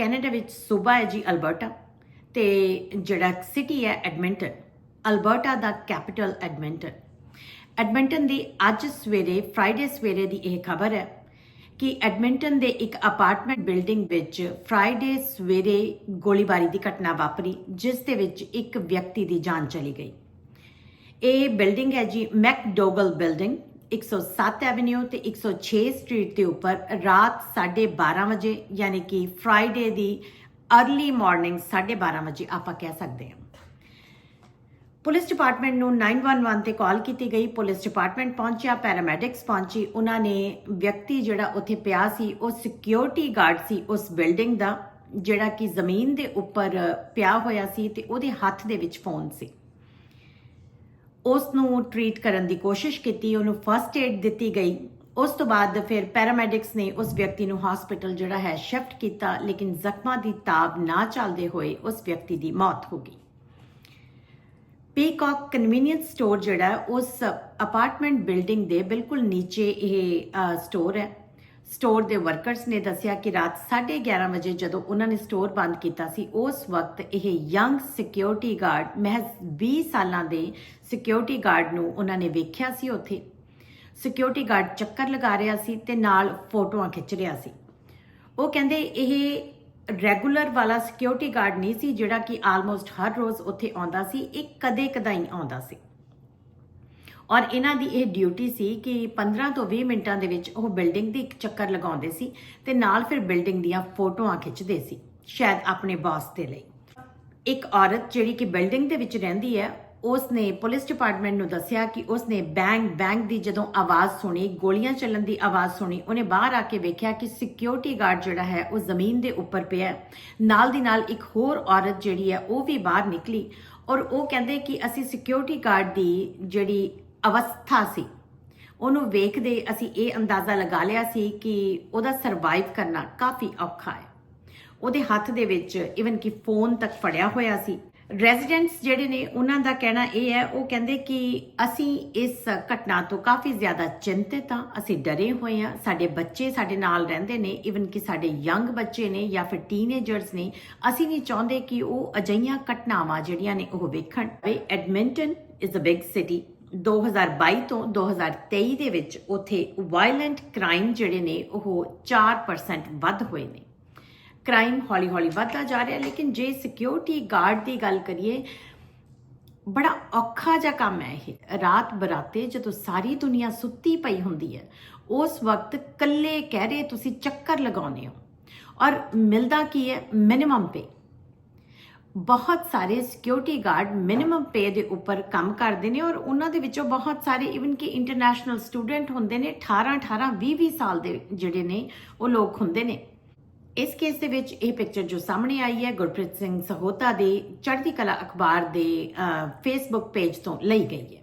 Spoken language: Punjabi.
ਕੈਨੇਡਾ ਵਿੱਚ ਸੂਬਾ ਹੈ ਜੀ ਅਲਬਰਟਾ ਤੇ ਜਿਹੜਾ ਸਿਟੀ ਹੈ ਐਡਮਿੰਟਨ, ਅਲਬਰਟਾ ਦਾ ਕੈਪੀਟਲ ਐਡਮਿੰਟਨ। ਐਡਮਿੰਟਨ ਦੀ ਅੱਜ ਸਵੇਰੇ, ਫਰਾਈਡੇ ਸਵੇਰੇ ਦੀ ਇਹ ਖਬਰ ਹੈ ਕਿ ਐਡਮਿੰਟਨ ਦੇ ਇੱਕ ਅਪਾਰਟਮੈਂਟ ਬਿਲਡਿੰਗ ਵਿੱਚ ਫਰਾਈਡੇ ਸਵੇਰੇ ਗੋਲੀਬਾਰੀ ਦੀ ਘਟਨਾ ਵਾਪਰੀ, ਜਿਸ ਦੇ ਵਿੱਚ ਇੱਕ ਵਿਅਕਤੀ ਦੀ ਜਾਨ ਚਲੀ ਗਈ। ਇਹ ਬਿਲਡਿੰਗ ਹੈ ਜੀ ਮੈਕਡੋਗਲ ਬਿਲਡਿੰਗ। 107 ਐਵਨਿਊ ਤੇ 106 ਸਟਰੀਟ ਦੇ ਉੱਪਰ ਰਾਤ 12:30 ਵਜੇ, ਯਾਨੀ ਕਿ ਫਰਾਈਡੇ ਦੀ अर्ਲੀ ਮਾਰਨਿੰਗ 12:30 ਵਜੇ ਆਪਾਂ ਕਹਿ ਸਕਦੇ ਹਾਂ। ਪੁਲਿਸ ਡਿਪਾਰਟਮੈਂਟ ਨੂੰ 911 ਤੇ ਕਾਲ ਕੀਤੀ ਗਈ। ਪੁਲਿਸ ਡਿਪਾਰਟਮੈਂਟ ਪਹੁੰਚਿਆ, ਪੈਰਾਮੈਡਿਕਸ ਪਹੁੰਚੀ। ਉਹਨਾਂ ਨੇ ਵਿਅਕਤੀ ਜਿਹੜਾ ਉੱਥੇ ਪਿਆ ਸੀ, ਉਹ ਸਿਕਿਉਰਿਟੀ ਗਾਰਡ ਸੀ ਉਸ ਬਿਲਡਿੰਗ ਦਾ, ਜਿਹੜਾ ਕਿ ਜ਼ਮੀਨ ਦੇ ਉੱਪਰ ਪਿਆ ਹੋਇਆ ਸੀ ਤੇ ਉਹਦੇ ਹੱਥ ਦੇ ਵਿੱਚ ਫੋਨ ਸੀ। ਉਸ ਨੂੰ ਟ੍ਰੀਟ ਕਰਨ ਦੀ ਕੋਸ਼ਿਸ਼ ਕੀਤੀ, ਉਹਨੂੰ ਫਸਟ ਏਡ ਦਿੱਤੀ ਗਈ। ਉਸ ਤੋਂ ਬਾਅਦ ਫਿਰ ਪੈਰਾਮੈਡਿਕਸ ਨੇ ਉਸ ਵਿਅਕਤੀ ਨੂੰ ਹਸਪੀਟਲ ਜਿਹੜਾ ਹੈ ਸ਼ਿਫਟ ਕੀਤਾ, ਲੇਕਿਨ ਜ਼ਖਮਾਂ ਦੀ ਤਾਬ ਨਾ ਚੱਲਦੇ ਹੋਏ ਉਸ ਵਿਅਕਤੀ ਦੀ ਮੌਤ ਹੋ ਗਈ। ਪੀਕਾਕ ਕਨਵੀਨੀਅੰਸ ਸਟੋਰ ਜਿਹੜਾ ਉਸ ਅਪਾਰਟਮੈਂਟ ਬਿਲਡਿੰਗ ਦੇ ਬਿਲਕੁਲ ਨੀਚੇ ਇਹ ਸਟੋਰ ਹੈ। ਸਟੋਰ ਦੇ ਵਰਕਰਸ ਨੇ ਦੱਸਿਆ ਕਿ ਰਾਤ 11:30 ਵਜੇ ਜਦੋਂ ਉਹਨਾਂ ਨੇ ਸਟੋਰ ਬੰਦ ਕੀਤਾ ਸੀ, ਉਸ ਵਕਤ ਇਹ ਯੰਗ ਸਿਕਿਉਰਿਟੀ ਗਾਰਡ ਮਹਿਜ਼ 20 ਸਾਲਾਂ ਦੇ ਸਿਕਿਉਰਿਟੀ ਗਾਰਡ ਨੂੰ ਉਹਨਾਂ ਨੇ ਵੇਖਿਆ ਸੀ ਉੱਥੇ। ਸਿਕਿਉਰਿਟੀ ਗਾਰਡ ਚੱਕਰ ਲਗਾ ਰਿਹਾ ਸੀ ਤੇ ਨਾਲ ਫੋਟੋਆਂ ਖਿੱਚ ਰਿਹਾ ਸੀ। ਉਹ ਕਹਿੰਦੇ ਇਹ ਰੈਗੂਲਰ ਵਾਲਾ ਸਿਕਿਉਰਿਟੀ ਗਾਰਡ ਨਹੀਂ ਸੀ ਜਿਹੜਾ ਕਿ ਆਲਮੋਸਟ ਹਰ ਰੋਜ਼ ਉੱਥੇ ਆਉਂਦਾ ਸੀ, ਇਹ ਕਦੇ ਕਦਾਈ ਆਉਂਦਾ ਸੀ। ਔਰ ਇਹਨਾਂ ਦੀ ਇਹ ਡਿਊਟੀ ਸੀ ਕਿ 15 ਤੋਂ 20 ਮਿੰਟਾਂ ਦੇ ਵਿੱਚ ਉਹ ਬਿਲਡਿੰਗ ਦੀ ਇੱਕ ਚੱਕਰ ਲਗਾਉਂਦੇ ਸੀ ਤੇ ਨਾਲ ਫਿਰ ਬਿਲਡਿੰਗ ਦੀਆਂ ਫੋਟੋਆਂ ਖਿੱਚਦੇ ਸੀ, ਸ਼ਾਇਦ ਆਪਣੇ ਬਾਸ ਦੇ ਲਈ। ਇੱਕ ਔਰਤ ਜਿਹੜੀ ਕਿ ਬਿਲਡਿੰਗ ਦੇ ਵਿੱਚ ਰਹਿੰਦੀ ਹੈ ਉਸ ਨੇ ਪੁਲਿਸ ਡਿਪਾਰਟਮੈਂਟ ਨੂੰ ਦੱਸਿਆ ਕਿ ਉਸ ਨੇ ਬੈਂਗ ਬੈਂਗ ਦੀ ਜਦੋਂ ਆਵਾਜ਼ ਸੁਣੀ, ਗੋਲੀਆਂ ਚੱਲਣ ਦੀ ਆਵਾਜ਼ ਸੁਣੀ, ਉਹਨੇ ਬਾਹਰ ਆ ਕੇ ਵੇਖਿਆ ਕਿ ਸਿਕਿਉਰਿਟੀ ਗਾਰਡ ਜਿਹੜਾ ਹੈ ਉਹ ਜ਼ਮੀਨ ਦੇ ਉੱਪਰ ਪਿਆ ਨਾਲ ਦੀ ਨਾਲ ਇੱਕ ਹੋਰ ਔਰਤ ਜਿਹੜੀ ਹੈ ਉਹ ਵੀ ਬਾਹਰ ਨਿਕਲੀ ਔਰ ਉਹ ਕਹਿੰਦੇ ਕਿ ਅਸੀਂ ਸਿਕਿਉਰਿਟੀ ਗਾਰਡ ਦੀ ਜਿਹੜੀ ਅਵਸਥਾ ਸੀ। ਉਹਨੂੰ ਵੇਖਦੇ ਅਸੀਂ ਇਹ ਅੰਦਾਜ਼ਾ ਲਗਾ ਲਿਆ ਸੀ ਕਿ ਉਹਦਾ ਸਰਵਾਈਵ ਕਰਨਾ ਕਾਫੀ ਔਖਾ ਹੈ। ਉਹਦੇ ਹੱਥ ਦੇ ਵਿੱਚ ਇਵਨ ਕਿ ਫੋਨ ਤੱਕ ਫੜਿਆ ਹੋਇਆ ਸੀ। ਰੈਜ਼ੀਡੈਂਟਸ ਜਿਹੜੇ ਨੇ, ਉਹਨਾਂ ਦਾ ਕਹਿਣਾ ਇਹ ਹੈ, ਉਹ ਕਹਿੰਦੇ ਕਿ ਅਸੀਂ ਇਸ ਘਟਨਾ ਤੋਂ ਕਾਫੀ ਜ਼ਿਆਦਾ ਚਿੰਤਿਤ ਹਾਂ, ਅਸੀਂ ਡਰੇ ਹੋਏ ਹਾਂ। ਸਾਡੇ ਬੱਚੇ ਸਾਡੇ ਨਾਲ ਰਹਿੰਦੇ ਨੇ ਇਵਨ ਕਿ ਸਾਡੇ ਯੰਗ ਬੱਚੇ ਨੇ ਜਾਂ ਫਿਰ ਟੀਨੇਜਰਸ ਨੇ, ਅਸੀਂ ਨਹੀਂ ਚਾਹੁੰਦੇ ਕਿ ਉਹ ਅਜਈਆਂ ਘਟਨਾਵਾਂ ਜਿਹੜੀਆਂ ਨੇ ਉਹ ਵੇਖਣ। Edmonton is a big city 2022 ਤੋਂ 2023 ਦੇ ਵਿੱਚ ਉੱਥੇ ਵਾਇਲੈਂਟ ਕ੍ਰਾਈਮ ਜਿਹੜੇ ਨੇ, ਉਹ 4% ਵੱਧ ਹੋਏ ਨੇ। ਕ੍ਰਾਈਮ ਹੌਲੀ-ਹੌਲੀ ਵੱਧਦਾ ਜਾ ਰਿਹਾ, ਲੇਕਿਨ ਜੇ ਸਿਕਿਉਰਿਟੀ ਗਾਰਡ ਦੀ ਗੱਲ ਕਰੀਏ, ਬੜਾ ਔਖਾ ਜਿਹਾ ਕੰਮ ਹੈ ਇਹ। ਰਾਤ ਬਰਾਤੇ ਜਦੋਂ ਸਾਰੀ ਦੁਨੀਆ ਸੁੱਤੀ ਪਈ ਹੁੰਦੀ ਹੈ, ਉਸ ਵਕਤ ਕੱਲੇ ਕਹਿ ਰਹੇ ਤੁਸੀਂ ਚੱਕਰ ਲਗਾਉਂਦੇ ਹੋ। ਔਰ ਮਿਲਦਾ ਕੀ ਹੈ? ਮਿਨੀਮਮ ਪੇ ਬਹੁਤ ਸਾਰੇ ਸਿਕਿਉਰਿਟੀ ਗਾਰਡ ਮਿਨੀਮਮ ਪੇ ਦੇ ਉੱਪਰ ਕੰਮ ਕਰਦੇ ਨੇ ਔਰ ਉਹਨਾਂ ਦੇ ਵਿੱਚੋਂ ਬਹੁਤ ਸਾਰੇ ਇਵਨ ਕਿ ਇੰਟਰਨੈਸ਼ਨਲ ਸਟੂਡੈਂਟ ਹੁੰਦੇ ਨੇ 18 18 20 20 ਸਾਲ ਦੇ ਜਿਹੜੇ ਨੇ, ਉਹ ਲੋਕ ਹੁੰਦੇ ਨੇ। ਇਸ ਕੇਸ ਦੇ ਵਿੱਚ ਇਹ ਪਿਕਚਰ ਜੋ ਸਾਹਮਣੇ ਆਈ ਹੈ, ਗੁਰਪ੍ਰੀਤ ਸਿੰਘ ਸਹੋਤਾ ਦੇ ਚੜ੍ਹਦੀ ਕਲਾ ਅਖਬਾਰ ਦੇ ਫੇਸਬੁੱਕ ਪੇਜ ਤੋਂ ਲਈ ਗਈ ਹੈ।